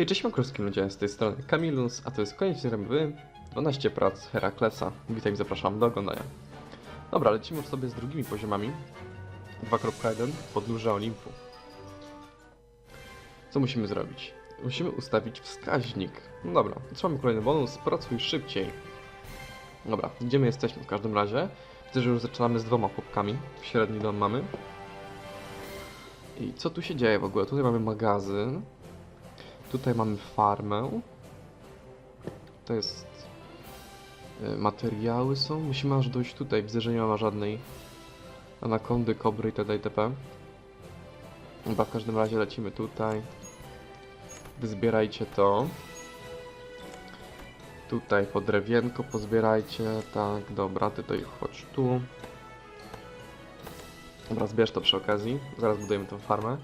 Hej, cześć makrorskim ludzie, z tej strony Kamilus, a to jest koniec ręby 12 prac Heraklesa. Witam i zapraszam do oglądania. Dobra, lecimy już sobie z drugimi poziomami. 2.1 Podnóże Olimpu. Co musimy zrobić? Musimy ustawić wskaźnik. No dobra, trzymamy kolejny bonus, pracuj szybciej. Dobra, gdzie my jesteśmy w każdym razie? Widzę, że już zaczynamy z dwoma chłopkami. Średni dom mamy. I co tu się dzieje w ogóle? Tutaj mamy magazyn. Tutaj mamy farmę. To jest... y, Materiały są. Musimy aż dojść tutaj. Widzę, że nie ma żadnej anakondy, kobry itd. itp. Chyba w każdym razie lecimy tutaj. Zbierajcie to. Tutaj po drewienko pozbierajcie. Tak, dobra, ty to chodź tu. Dobra, zbierz to przy okazji. Zaraz budujemy tą farmę.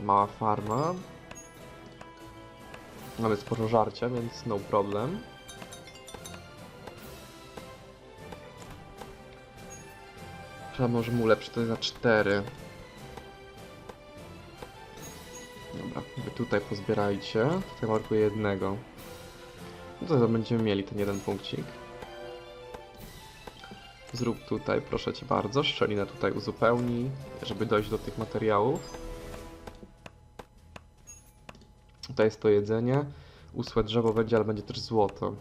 Mała farma. Mamy sporo żarcia, więc no problem. Trzeba może mu ulepszyć to na 4. Dobra, wy tutaj pozbierajcie. Tutaj markuję jednego. No to będziemy mieli ten jeden punkcik. Zrób tutaj, proszę cię bardzo. Szczelinę tutaj uzupełnij, żeby dojść do tych materiałów. Tutaj jest to jedzenie. Usłe drzewo będzie, ale będzie też złoto.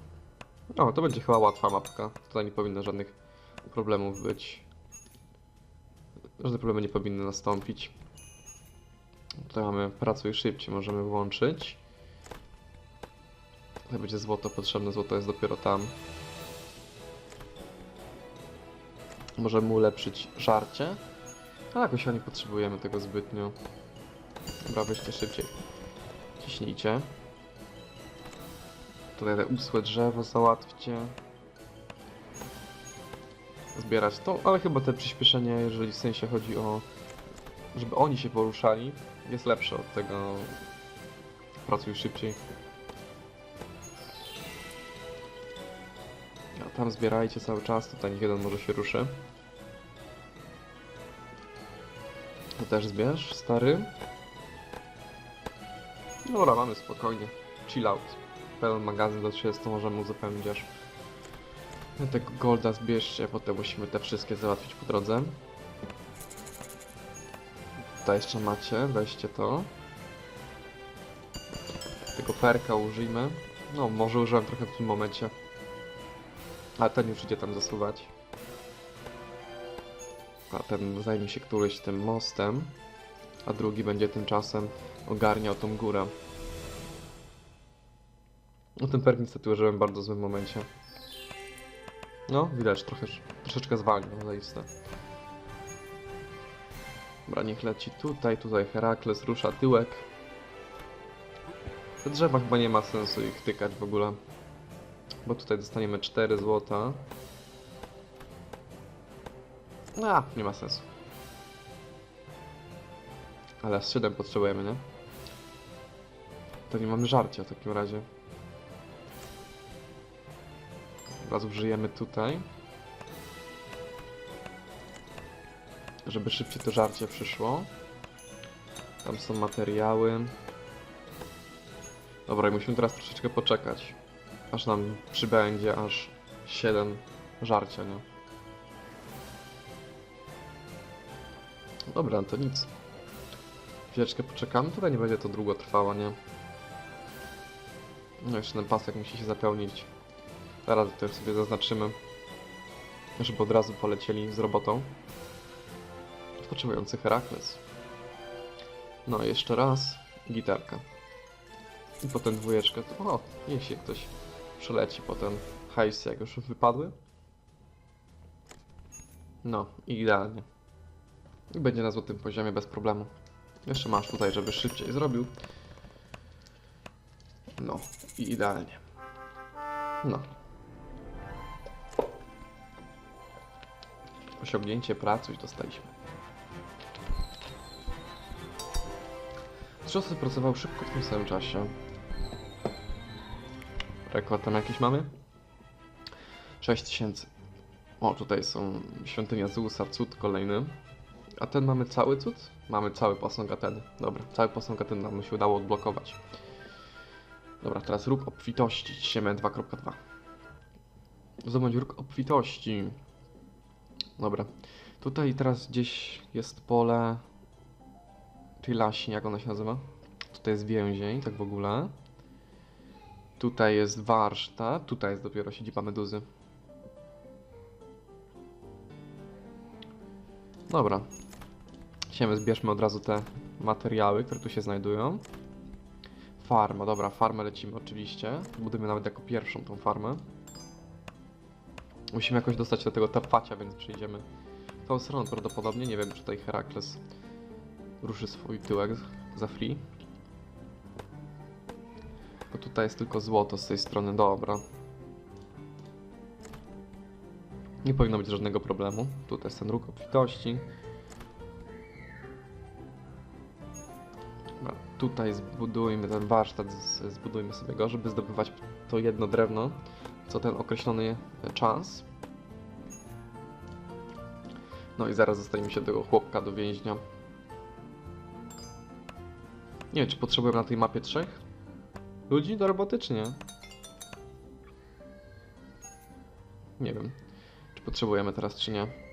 O, to będzie chyba łatwa mapka. Tutaj nie powinno żadnych problemów być. Żadne problemy nie powinny nastąpić. Tutaj mamy pracuj szybciej, możemy włączyć. Tutaj będzie złoto potrzebne, złoto jest dopiero tam. Możemy ulepszyć żarcie. Ale jakoś nie potrzebujemy tego zbytnio. Dobra, weźcie szybciej. Ciśnijcie. Tutaj te usłe drzewo załatwcie. Zbierać to, ale chyba te przyspieszenie, jeżeli w sensie chodzi o... Żeby oni się poruszali, jest lepsze od tego... Pracuj szybciej. A tam zbierajcie cały czas, tutaj niech jeden może się ruszy. To też zbierz, stary. Dobra, mamy spokojnie. Chill out. Pełen magazyn do 30 możemy uzupełnić aż. Tego golda zbierzcie, potem musimy te wszystkie załatwić po drodze. Tutaj jeszcze macie, weźcie to. Tego perka użyjmy. No, może użyłem trochę w tym momencie. A ten już idzie tam zasuwać. A ten zajmie się któryś tym mostem. A drugi będzie tymczasem ogarniał tą górę. No ten perk niestety użyłem w bardzo złym momencie. No, widać, trochę, troszeczkę zwalniał, zaiste. Dobra, niech leci tutaj, tutaj Herakles rusza tyłek. Te drzewa chyba nie ma sensu ich tykać w ogóle. Bo tutaj dostaniemy 4 złota. A, nie ma sensu. Ale z 7 potrzebujemy, nie? To nie mamy żarcia w takim razie. Raz użyjemy tutaj. Żeby szybciej to żarcie przyszło. Tam są materiały. Dobra, i musimy teraz troszeczkę poczekać. Aż nam przybędzie aż 7 żarcia, nie? Dobra, to nic. Chwileczkę poczekamy, tutaj nie będzie to długo trwało, nie? No jeszcze ten pasek musi się zapełnić. Zaraz to sobie zaznaczymy. Żeby od razu polecieli z robotą. Odpoczywający Herakles. No, jeszcze raz. Gitarka. I potem dwójeczka. O, jeśli ktoś przeleci potem hajsy, jak już wypadły. No, idealnie. I będzie na złotym poziomie bez problemu. Jeszcze masz tutaj, żeby szybciej zrobił. No, i idealnie. No. Osiągnięcie pracy już dostaliśmy. Trzy osoby szybko w tym samym czasie. Rekord tam jakiś mamy? 6000. O, tutaj są świątynia Zeusa, cud kolejny. A ten mamy cały cud? Mamy cały posąg Ateny. Dobra, cały posąg Ateny nam się udało odblokować. Dobra, teraz róg obfitości, ciśniemy 2.2. Zdobądź róg obfitości. Dobra. Tutaj teraz gdzieś jest pole... Laśń, jak ona się nazywa? Tutaj jest więzień, tak w ogóle. Tutaj jest warsztat, tutaj jest dopiero siedziba meduzy. Dobra. Siemy, zbierzmy od razu te materiały, które tu się znajdują. Farma, dobra, farmę lecimy oczywiście. Budujemy nawet jako pierwszą tą farmę. Musimy jakoś dostać do tego tapacia, więc przyjdziemy tą stroną prawdopodobnie. Nie wiem, czy tutaj Herakles ruszy swój tyłek za free. Bo tutaj jest tylko złoto z tej strony, dobra. Nie powinno być żadnego problemu. Tutaj jest ten róg obfitości. Tutaj zbudujmy ten warsztat, zbudujmy sobie go, żeby zdobywać to jedno drewno, co ten określony czas. No i zaraz zostaniemy się tego chłopka do więźnia. Nie wiem, czy potrzebujemy na tej mapie trzech ludzi do roboty, czy nie? Nie wiem, czy potrzebujemy teraz, czy nie.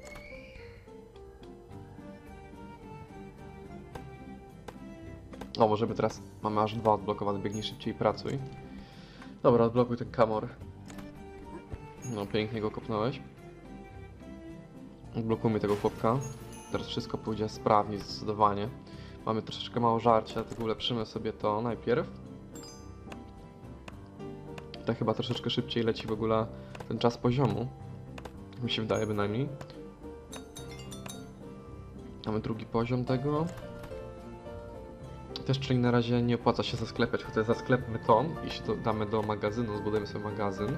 O, możemy teraz, mamy aż dwa odblokowane, biegnij szybciej i pracuj. Dobra, odblokuj ten kamor. No, pięknie go kopnąłeś. Odblokujmy tego chłopka. Teraz wszystko pójdzie sprawnie, zdecydowanie. Mamy troszeczkę mało żarcia, dlatego ulepszymy sobie to najpierw. Tak chyba troszeczkę szybciej leci w ogóle ten czas poziomu. Mi się wydaje bynajmniej. Mamy drugi poziom tego. Też czyli na razie nie opłaca się zasklepiać, chociaż zasklepmy to, jeśli to damy do magazynu, zbudujemy sobie magazyn.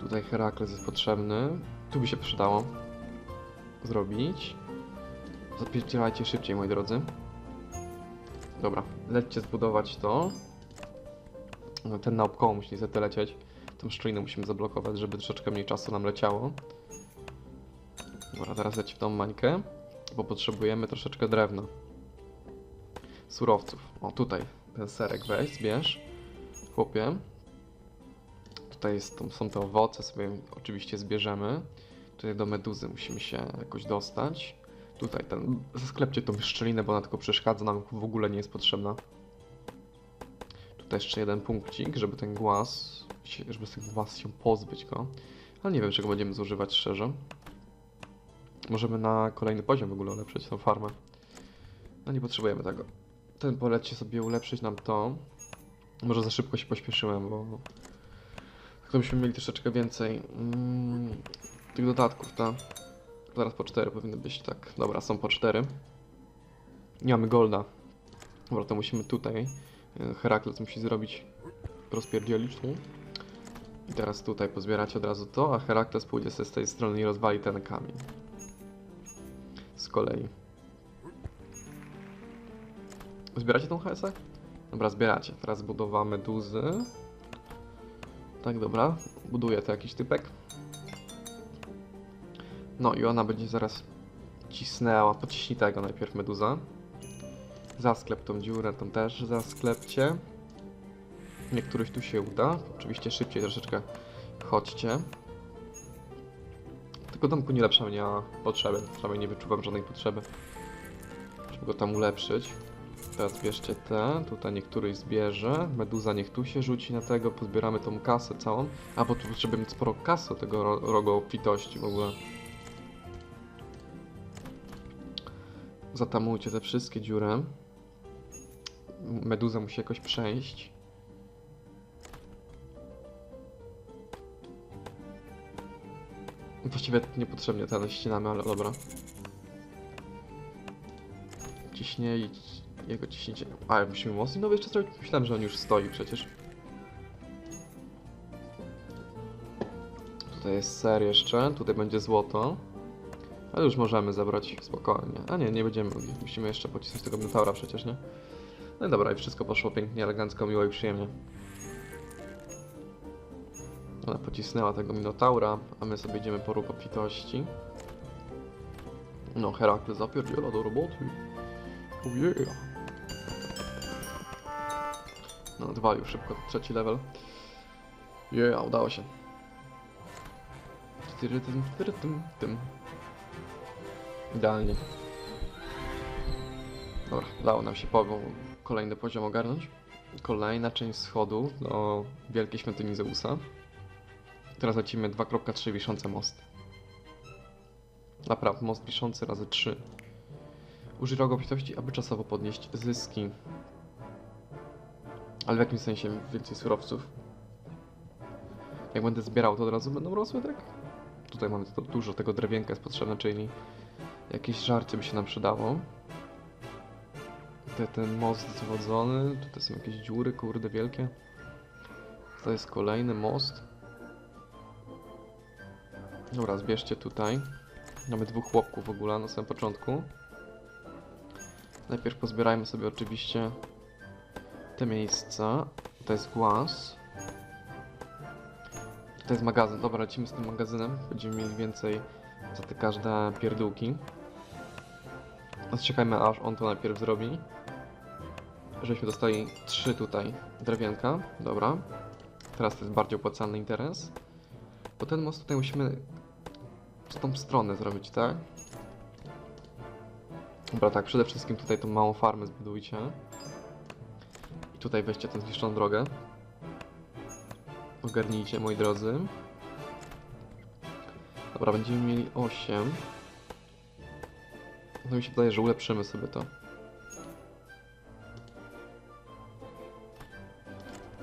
Tutaj Herakles jest potrzebny. Tu by się przydało zrobić. Zapierdzielajcie szybciej, moi drodzy. Dobra, lećcie zbudować to. No, Ten naokoło musi niestety lecieć. Tą szczelinę musimy zablokować, żeby troszeczkę mniej czasu nam leciało. Dobra, teraz leci w tą mańkę, bo potrzebujemy troszeczkę drewna. Surowców. O, tutaj ten serek weź, zbierz. Chłopie. Tutaj jest, są te owoce, sobie oczywiście zbierzemy. Tutaj do meduzy musimy się jakoś dostać. Tutaj ten, sklepcie tą szczelinę, bo ona tylko przeszkadza, nam w ogóle nie jest potrzebna. Tutaj jeszcze jeden punkcik, żeby ten głaz, żeby z tych głaz się pozbyć go. Ale nie wiem, czego będziemy zużywać szczerze. Możemy na kolejny poziom w ogóle ulepszyć tą farmę. No nie potrzebujemy tego. Ten polecie sobie ulepszyć nam to. Może za szybko się pośpieszyłem, bo... To byśmy mieli troszeczkę więcej mm, tych dodatków, tak? Zaraz po 4 powinny być, tak. Dobra, są po 4. Nie mamy golda. Dobra, to musimy tutaj. e, Herakles musi zrobić, rozpierdzielić. I teraz tutaj pozbierać od razu to, a Herakles pójdzie z tej strony i rozwali ten kamień. Kolei. Zbieracie tą hesę? Dobra, zbieracie. Teraz budowa meduzy. Tak, dobra. Buduję to jakiś typek. No i ona będzie zaraz cisnęła. Pociśnij tego najpierw meduza. Zasklep tą dziurę, tą też zasklepcie. Niektórych tu się uda. Oczywiście szybciej troszeczkę chodźcie. Tylko domku nie lepsza nie ma potrzeby. Przynajmniej nie wyczuwam żadnej potrzeby. Żeby go tam ulepszyć. Teraz bierzcie te, tutaj niektóryś zbierze. Meduza niech tu się rzuci na tego, pozbieramy tą kasę całą. A bo tu mieć sporo kasy tego ro rogu obfitości w ogóle. Zatamujcie te wszystkie dziury. Meduza musi jakoś przejść. Właściwie niepotrzebnie teraz ścinamy, ale dobra. Ciśnie i jego ciśnięcie. A, musimy mocniej nowy jeszcze zrobić? Myślałem, że on już stoi przecież. Tutaj jest ser jeszcze, tutaj będzie złoto. Ale już możemy zabrać spokojnie. A nie, nie będziemy mogli. Musimy jeszcze pocisnąć tego minotaura przecież, nie? No i dobra, i wszystko poszło pięknie, elegancko, miło i przyjemnie. Ona pocisnęła tego minotaura, a my sobie idziemy po obfitości. No, Herakles zapierdziela do roboty. Oh yeah. No, odwalił szybko, trzeci level. Yeah, udało się. Tyrytym, tyrytym, tym. Idealnie. Dobra, udało nam się po, kolejny poziom ogarnąć. Kolejna część schodu do Wielkiej Świątyni Zeusa. Teraz lecimy 2.3 wiszące most. Naprawdę, most wiszący razy 3. Użyj rogu aby czasowo podnieść zyski. Ale w jakimś sensie więcej surowców. Jak będę zbierał, to od razu będą rosły, tak? Tutaj mamy to dużo tego drewienka jest potrzebne, czyli jakieś żarcie by się nam przydało. Tutaj ten most zwodzony, tutaj są jakieś dziury, kurde, wielkie. To jest kolejny most. Dobra, zbierzcie tutaj. Mamy dwóch chłopków w ogóle na samym początku. Najpierw pozbierajmy sobie oczywiście te miejsca. To jest głaz. Tutaj jest magazyn. Dobra, lecimy z tym magazynem. Będziemy mieli więcej za te każde pierdółki. Odczekajmy aż on to najpierw zrobi. Żebyśmy dostali trzy tutaj drewienka. Dobra. Teraz to jest bardziej opłacalny interes. Bo ten most tutaj musimy w tą stronę zrobić, tak? Dobra, tak, przede wszystkim tutaj tą małą farmę zbudujcie. I tutaj weźcie tę zniszczoną drogę. Ogarnijcie, moi drodzy. Dobra, będziemy mieli 8. No mi się wydaje, że ulepszymy sobie to.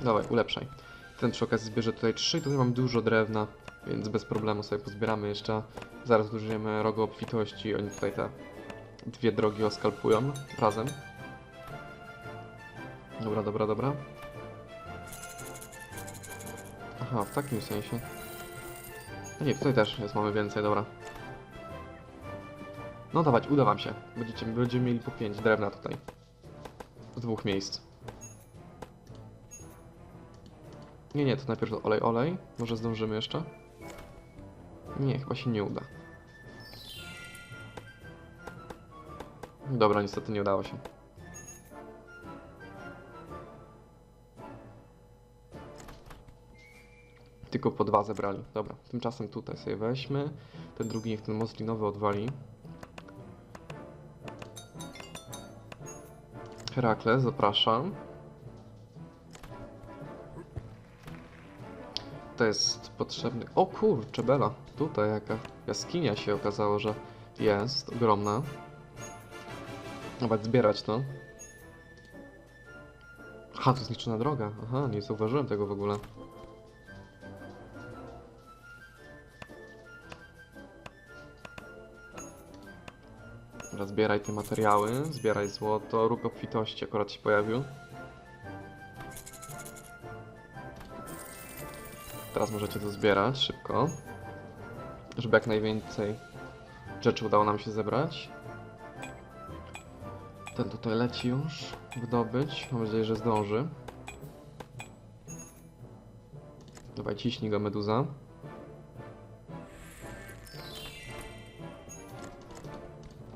Dawaj, ulepszaj. Ten przy okazji zbierze tutaj 3, tutaj mam dużo drewna, więc bez problemu sobie pozbieramy jeszcze. Zaraz użyjemy rogu obfitości, oni tutaj te dwie drogi oskalpują razem. Dobra, dobra, dobra. Aha, w takim sensie. No nie, tutaj też jest, mamy więcej, dobra. No dawać, uda wam się. Będziecie, będziemy mieli po 5 drewna tutaj. Z dwóch miejsc. Nie, nie, to najpierw olej, olej. Może zdążymy jeszcze? Nie, chyba się nie uda. Dobra, niestety nie udało się. Tylko po dwa zebrali. Dobra, tymczasem tutaj sobie weźmy. Ten drugi niech ten most linowy odwali. Herakles, zapraszam. To jest potrzebny. O kurczę, Bela. Tutaj jaka jaskinia się okazało, że jest ogromna. Nawet zbierać to. Aha, to zniszczona droga. Aha, nie zauważyłem tego w ogóle. Dobra, zbieraj te materiały, zbieraj złoto, róg obfitości akurat się pojawił. Teraz możecie to zbierać szybko, żeby jak najwięcej rzeczy udało nam się zebrać. Ten tutaj leci już, wydobyć. Mam nadzieję, że zdąży. Dawaj, ciśnij go, meduza.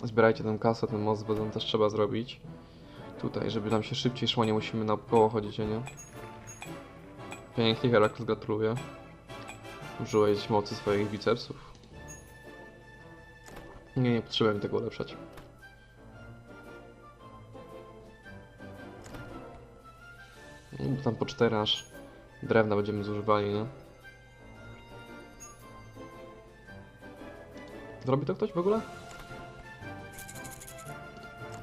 Zbierajcie tę kasę, ten most wodą też trzeba zrobić. Tutaj, żeby nam się szybciej szło, nie musimy naokoło chodzić, a nie? Pięknie, Herakles, gratuluję. Użyłeś mocy swoich bicepsów. Nie, nie potrzebuję tego ulepszać. No, Tam po cztery aż drewna będziemy zużywali, nie? Zrobi to ktoś w ogóle?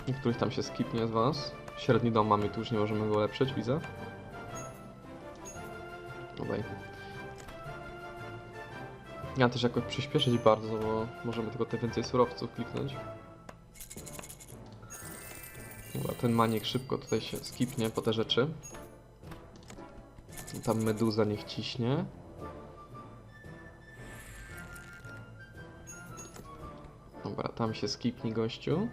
Niektórych tam się skipnie z was. Średni dom mamy, tu już nie możemy go ulepszyć, widzę. Tutaj. Ja też jakoś przyspieszyć bardzo, bo możemy tylko te więcej surowców kliknąć. Dobra, ten maniek szybko tutaj się skipnie po te rzeczy. Tam meduza niech ciśnie. Dobra, tam się skipni gościu.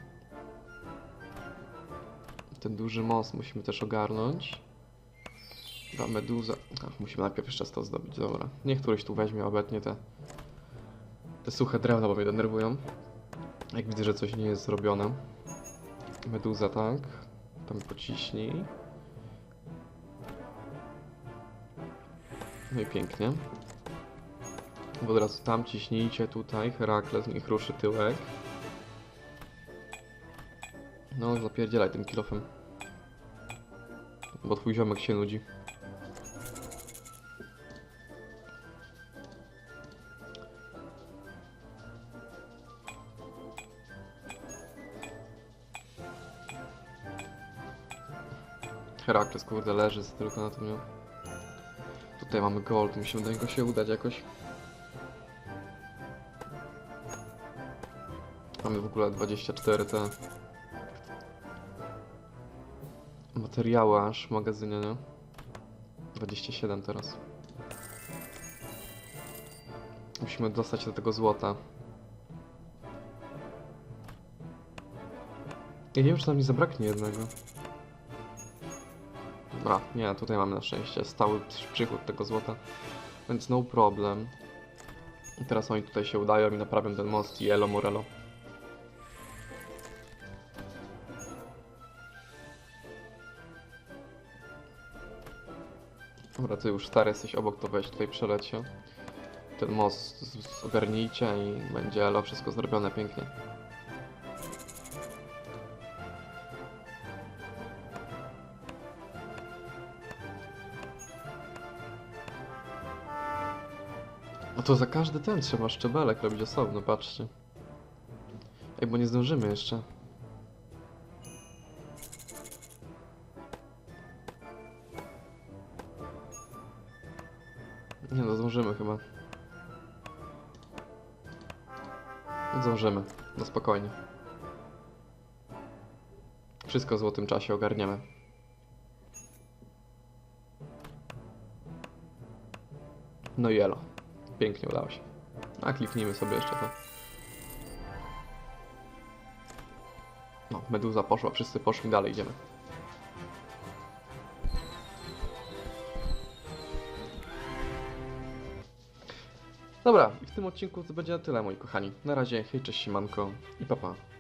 Ten duży most musimy też ogarnąć. Meduza. Ach, musimy najpierw jeszcze to zdobyć, dobra. Niech któryś tu weźmie obecnie te. Te suche drewna, bo mnie denerwują. Jak widzę, że coś nie jest zrobione. Meduza, tak? Tam pociśnij. No i pięknie. Bo od razu tam ciśnijcie tutaj. Herakles, niech ruszy tyłek. No, zapierdzielaj tym kilofem. Bo twój ziomek się nudzi. Kurde, leży tylko na tym? Tutaj mamy gold, musimy do niego się udać jakoś. Mamy w ogóle 24 te materiały aż w magazynie, nie? 27 teraz. Musimy dostać do tego złota. Ja nie wiem, czy nam nie zabraknie jednego. Dobra, nie, tutaj mamy na szczęście stały przychód tego złota, więc no problem. Teraz oni tutaj się udają i naprawią ten most i Elo Morello. Dobra, ty już stary jesteś obok, to weź tutaj przelecie. Ten most ogarnijcie i będzie Elo wszystko zrobione pięknie. To za każdy ten trzeba szczebelek robić osobno, patrzcie. Ej, bo nie zdążymy jeszcze. Nie no, zdążymy chyba. Zdążymy, no spokojnie. Wszystko w złotym czasie ogarniemy. No i elo. Pięknie udało się. A kliknijmy sobie jeszcze to. No, meduza poszła, wszyscy poszli dalej, idziemy. Dobra, i w tym odcinku to będzie na tyle, moi kochani. Na razie, hej, cześć, siemanko i papa. Pa.